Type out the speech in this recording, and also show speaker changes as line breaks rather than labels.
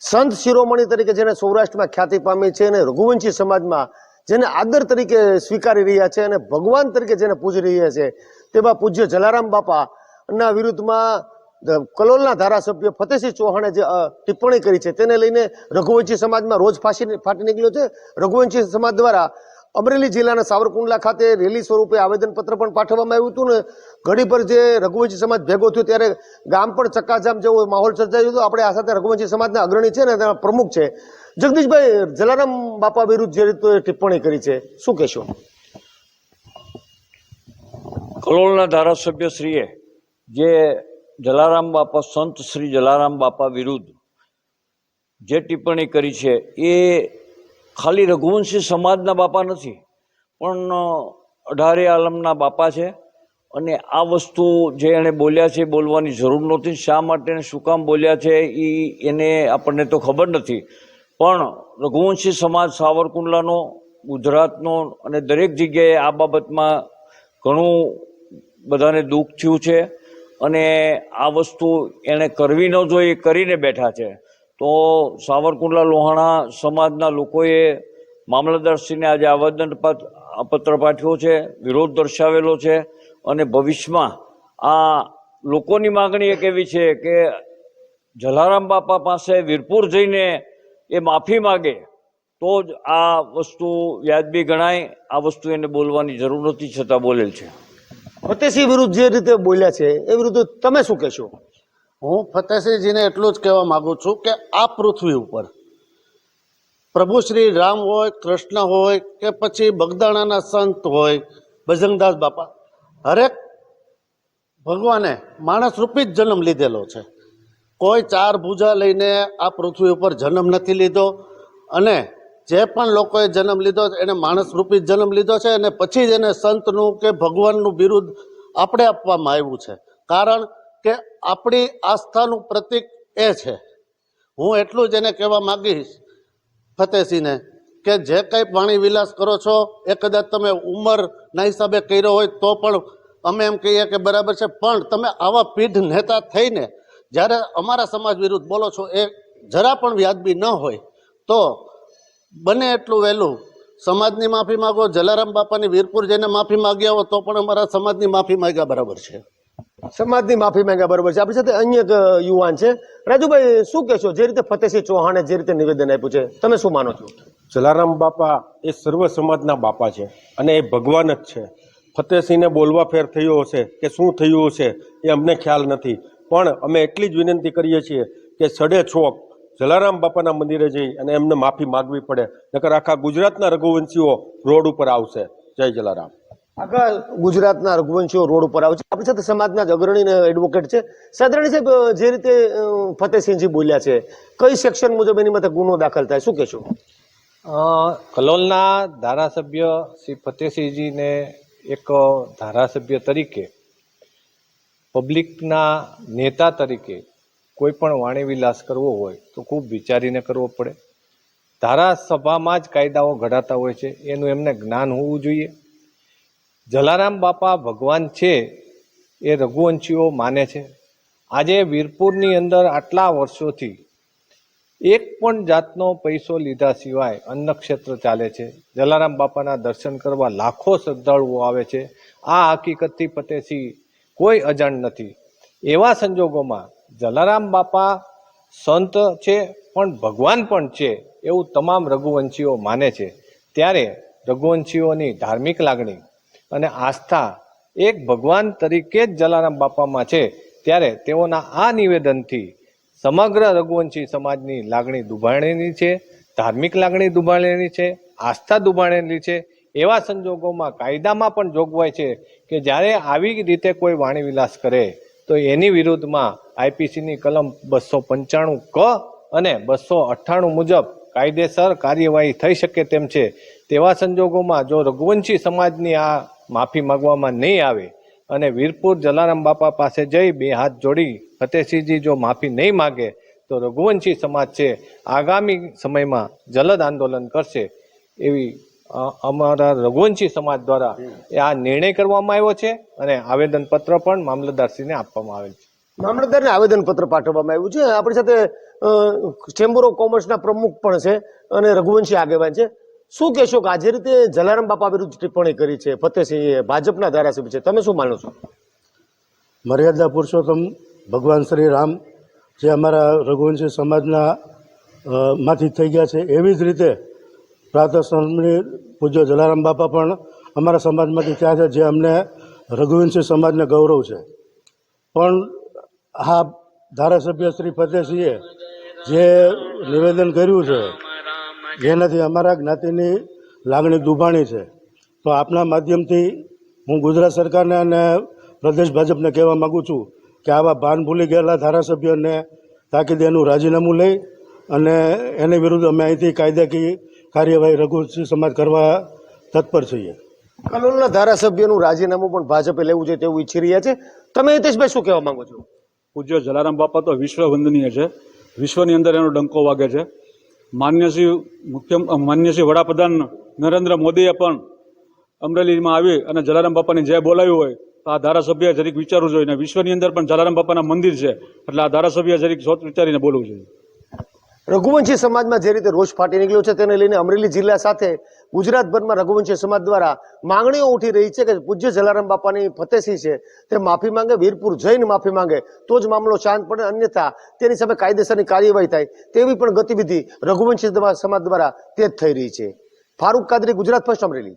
સંત શિરોમણી તરીકે જેને સૌરાષ્ટ્રમાં ખ્યાતિ પામી છે અને રઘુવંશી સમાજમાં જેને આદર તરીકે સ્વીકારી રહ્યા છે અને ભગવાન તરીકે જેને પૂજી રહ્યા છે, તેવા પૂજ્ય જલારામ બાપા ના વિરુદ્ધમાં કલોલના ધારાસભ્ય ફતેહસિંહ ચૌહાણે જે ટિપ્પણી કરી છે, તેને લઈને રઘુવંશી સમાજમાં રોજ ફાંસી ફાટી નીકળ્યો છે. રઘુવંશી સમાજ દ્વારા અમરેલી જિલ્લાના સાવરકુંડલા ખાતે રેલી સ્વરૂપે આવેદનપત્ર પણ પાઠવવામાં આવ્યું હતું ને ઘડી પર જે રઘુવંશી સમાજ ભેગો થયો ત્યારે ગામ પણ ચક્કાજામ જેવો માહોલ સર્જાયો હતો. આપણે આ સાથે રઘુવંશી સમાજના અગ્રણી છે ને તેના પ્રમુખ છે. જગદીશભાઈ જલારામ બાપા વિરુદ્ધ જે રીતે ટિપ્પણી કરી છે, શું કહેશો?
કલોલના ધારાસભ્યશ્રીએ જે જલારામ બાપા, સંત શ્રી જલારામ બાપા વિરુદ્ધ જે ટિપ્પણી કરી છે, એ ખાલી રઘુવંશી સમાજના બાપા નથી, પણ અઢારે આલમના બાપા છે અને આ વસ્તુ જે એણે બોલ્યા છે બોલવાની જરૂર નહોતી. શા માટે ને શું કામ બોલ્યા છે એ એને આપણને તો ખબર નથી. પણ રઘુવંશી સમાજ સાવરકુંડલાનો, ગુજરાતનો અને દરેક જગ્યાએ આ બાબતમાં ઘણું બધાને દુઃખ થયું છે અને આ વસ્તુ એણે કરવી ન જોઈએ કરીને બેઠા છે. તો સાવરકુંડલા લોહાણા સમાજના લોકોએ મામલતદારશ્રીને આજે આવેદન પત- પત્ર પાઠવ્યો છે, વિરોધ દર્શાવેલો છે અને ભવિષ્યમાં આ લોકોની માગણી એક એવી છે કે જલારામ બાપા પાસે વીરપુર જઈને એ માફી માગે, તો જ આ વસ્તુ વ્યાજબી ગણાય, આ વસ્તુ એને બોલવાની જરૂર નથી છતાં બોલેલ છે.
ફતેહસિંહ વિરુદ્ધ જે રીતે બોલ્યા છે, એ વિરુદ્ધ તમે શું કહેશો?
હું ફતેહસિંહજીને એટલું જ કહેવા માગું છું કે આ પૃથ્વી ઉપર પ્રભુ શ્રી રામ હોય, કૃષ્ણ હોય કે પછી બગદાણાના સંત હોય બજરંગદાસ બાપા, હરેક ભગવાને માણસ રૂપી જ જન્મ લીધેલો છે. કોઈ ચાર ભૂજા લઈને આ પૃથ્વી ઉપર જન્મ નથી લીધો અને જે પણ લોકોએ જન્મ લીધો એને માણસ રૂપી જન્મ લીધો છે અને પછી જ એને સંતનું કે ભગવાનનું બિરુદ આપણે આપવામાં આવ્યું છે. કારણ કે આપણી આસ્થાનું પ્રતીક એ છે. હું એટલું જ એને કહેવા માંગીશ ફતેહસિંહને કે જે કંઈ પાણી વિલાસ કરો છો, એ કદાચ તમે ઉંમરના હિસાબે કર્યો હોય તો પણ અમે એમ કહીએ કે બરાબર છે, પણ તમે આવા પીઢ નેતા થઈને જ્યારે અમારા સમાજ વિરુદ્ધ બોલો છો, એ જરા પણ વ્યાજબી ન હોય, તો બને એટલું વહેલું. સમાજની માફી માગો, જલારામ બાપાની વીરપુર જઈને માફી માગ્યા હો તો પણ અમારા સમાજની માફી માગ્યા બરાબર છે.
સમાજની માફી માંગ્યા બરોબર છે. આપણી સાથે અન્ય એક યુવાન છે. રાજુભાઈ, શું કહેશો? જે રીતે ફતેહસિંહ ચૌહાણે જે રીતે નિવેદન આપ્યું છે, તમે શું માનો છો?
જલારામ બાપા એ સર્વ સમાજના બાપા છે અને એ ભગવાન જ છે. ફતેહસિંહને બોલવા ફેર થયો હશે કે શું થયું હશે એ અમને ખ્યાલ નથી. પણ અમે એટલી જ વિનંતી કરીએ છીએ કે સડે છોક જલારામ બાપાના મંદિરે જઈ અને એમને માફી માગવી પડે. નકર આખા ગુજરાતના રઘુવંશીઓ રોડ ઉપર આવશે. જય જલારામ.
આખા ગુજરાતના રઘુવંશીઓ રોડ ઉપર આવે છે. આપણી સાથે સમાજના જ અગ્રણી એડવોકેટ છે. સાધારણ સાહેબ જે રીતે ફતેહસિંહજી બોલ્યા છે, કઈ સેક્શન મુજબ એની માથે ગુનો દાખલ થાય, શું કહેશો?
કલોલના ધારાસભ્ય શ્રી ફતેહસિંહજીને એક ધારાસભ્ય તરીકે, પબ્લિકના નેતા તરીકે કોઈ પણ વાણી વિલાસ કરવો હોય તો ખૂબ વિચારીને કરવો પડે. ધારાસભામાં જ કાયદાઓ ઘડાતા હોય છે. એનું એમને જ્ઞાન હોવું જોઈએ. જલારામ બાપા ભગવાન છે એ રઘુવંશીઓ માને છે. આજે વીરપુરની અંદર આટલા વર્ષોથી એક પણ જાતનો પૈસો લીધા સિવાય અન્નક્ષેત્ર ચાલે છે. જલારામ બાપાના દર્શન કરવા લાખો શ્રદ્ધાળુઓ આવે છે. આ હકીકતથી ફતેહસિંહ કોઈ અજાણ નથી. એવા સંજોગોમાં જલારામ બાપા સંત છે પણ ભગવાન પણ છે એવું તમામ રઘુવંશીઓ માને છે. ત્યારે રઘુવંશીઓની ધાર્મિક લાગણી અને આસ્થા એક ભગવાન તરીકે જ જલારામ બાપામાં છે. ત્યારે તેઓના આ નિવેદનથી સમગ્ર રઘુવંશી સમાજની લાગણી દુભાણેલી છે, ધાર્મિક લાગણી દુભાણેલી છે, આસ્થા દુભાણેલી છે. એવા સંજોગોમાં કાયદામાં પણ જોગવાઈ છે કે જ્યારે આવી રીતે કોઈ વાણી વિલાસ કરે, તો એની વિરુદ્ધમાં આઈપીસીની કલમ બસો પંચાણું ક અને બસો અઠ્ઠાણું મુજબ કાયદેસર કાર્યવાહી થઈ શકે તેમ છે. તેવા સંજોગોમાં જો રઘુવંશી સમાજની આ માફી માંગવામાં નહીં આવે અને વીરપુર જલારામ બાપા પાસે જઈ બે હાથ જોડી ફતેહસિંહજી જો માફી નહીં માગે, તો રઘુવંશી સમાજ છે આગામી સમયમાં જલદ આંદોલન કરશે એવી અમારા રઘુવંશી સમાજ દ્વારા આ નિર્ણય કરવામાં આવ્યો છે અને આવેદનપત્ર પણ મામલતદારશ્રીને આપવામાં આવેલ છે.
મામલતદારને આવેદન પત્ર પાઠવવામાં આવ્યું છે. આપણી સાથે ચેમ્બર ઓફ કોમર્સના પ્રમુખ પણ છે અને રઘુવંશી આગેવાન છે. શું કહેશો કે આજે રીતે જલારામ બાપા વિરુદ્ધ ટિપ્પણી કરી છે ફતેહસિંહ ભાજપના ધારાસભ્ય છે, તમે શું માનો છો?
મર્યાદા પુરુષોત્તમ, ભગવાન શ્રી રામ, જે અમારા રઘુવંશી સમાજના માંથી થઈ ગયા છે, એવી જ રીતે પ્રાતઃસ્વામી પૂજ્ય જલારામ બાપા પણ અમારા સમાજમાંથી ત્યાં છે, જે અમને રઘુવંશી સમાજને ગૌરવ છે. પણ આ ધારાસભ્ય શ્રી ફતેહસિંહે જે નિવેદન કર્યું છે જેનાથી અમારા જ્ઞાતિની લાગણી દુભાણી છે. તો આપના માધ્યમથી હું ગુજરાત સરકારને અને પ્રદેશ ભાજપને કહેવા માગું છું કે આવા ભાન ભૂલી ગયેલા ધારાસભ્યોને તાકીદે એનું રાજીનામું લઈ અને એની વિરુદ્ધ અમે અહીંથી કાયદાકીય કાર્યવાહી રઘુસિંહ સમાજ કરવા તત્પર છીએ.
કલોલના ધારાસભ્યનું રાજીનામું પણ ભાજપે લેવું જોઈએ તેવું ઈચ્છી રહ્યા છે. તમે હિતેશભાઈ શું કહેવા માંગો છો?
પૂજ્ય જલારામ બાપા તો વિશ્વ વંદનીય છે. વિશ્વની અંદર એનો ડંકો વાગે છે. માન્ય શ્રી મુખ્ય માન્ય શ્રી વડાપ્રધાન નરેન્દ્ર મોદીએ પણ અમરેલીમાં આવી અને જલારામ બાપાની જય બોલાવી હોય તો આ ધારાસભ્ય જરીક વિચારવું જોઈએ. વિશ્વની અંદર પણ જલારામ બાપાના મંદિર છે. એટલે આ ધારાસભ્ય જરીક સોચ વિચારીને બોલવું જોઈએ.
રઘુવંશી સમાજમાં જે રીતે રોષ ફાટી નીકળ્યો છે તેને લઈને અમરેલી જિલ્લા સાથે ગુજરાતભરમાં રઘુવંશી સમાજ દ્વારા માંગણીઓ ઉઠી રહી છે કે પૂજ્ય જલારામ બાપાની ફતેસી છે તે માફી માંગે, વીરપુર જઈને માફી માંગે, તો જ મામલો શાંત પડે અન્યથા તેની સામે કાયદેસરની કાર્યવાહી થાય તેવી પણ ગતિવિધિ રઘુવંશી સમાજ દ્વારા તે જ થઈ રહી છે. ફારૂક કાદરી, ગુજરાત ફર્સ્ટ અમરેલી.